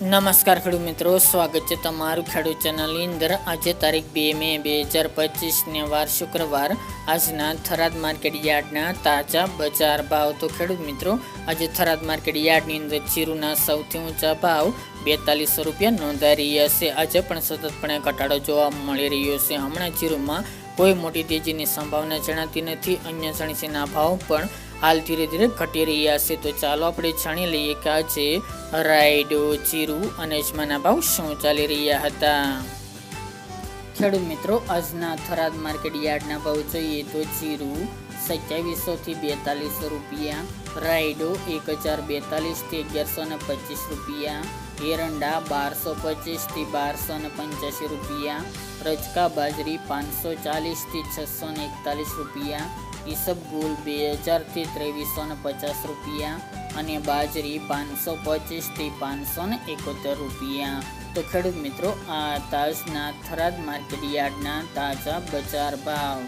નમસ્કાર ખેડૂત મિત્રો, સ્વાગત છે તમારું ખેડૂત ચેનલની અંદર. આજે તારીખ બે મે બે હજાર પચીસને વાર શુક્રવાર. આજના થરાદ માર્કેટ યાર્ડના તાજા બજાર ભાવ. તો ખેડૂત મિત્રો, આજે થરાદ માર્કેટ યાર્ડની અંદર જીરુના સૌથી ઊંચા ભાવ બેતાલીસો રૂપિયા નોંધાઈ રહ્યા છે. આજે પણ સતતપણે ઘટાડો જોવા મળી રહ્યો છે. હમણાં જીરુમાં કોઈ મોટી તેજીની સંભાવના જણાતી નથી. અન્ય ચણીસીના ભાવ પણ હાલ ધીરે ધીરે ઘટી રહ્યા છે. તો ચાલો આપણે જાણી લઈએ કે આજે રાયડો, જીરું અને અજમાના ભાવ શું ચાલી રહ્યા હતા. ખેડૂત મિત્રો, આજના થરાદ માર્કેટ યાર્ડના ભાવ જોઈએ તો જીરું સત્યાવીસો થી બેતાલીસો રૂપિયા, રાયડો એક હજાર બેતાલીસથી અગિયારસો ને પચીસ રૂપિયા, એરંડા બારસો પચીસથી બારસો ને પંચ્યાસી રૂપિયા, રજકા બાજરી પાંચસો ચાલીસથી છસો ને એકતાલીસ રૂપિયા ઈસબગુલ બે હજારથી ત્રેવીસો ને પચાસ રૂપિયા અને બાજરી પાંચસો પચીસથી પાંચસો ને એકોતેર રૂપિયા. તો ખેડૂત મિત્રો, આ તાજના થરાદ માર્કેટ યાર્ડના તાજા બજાર ભાવ.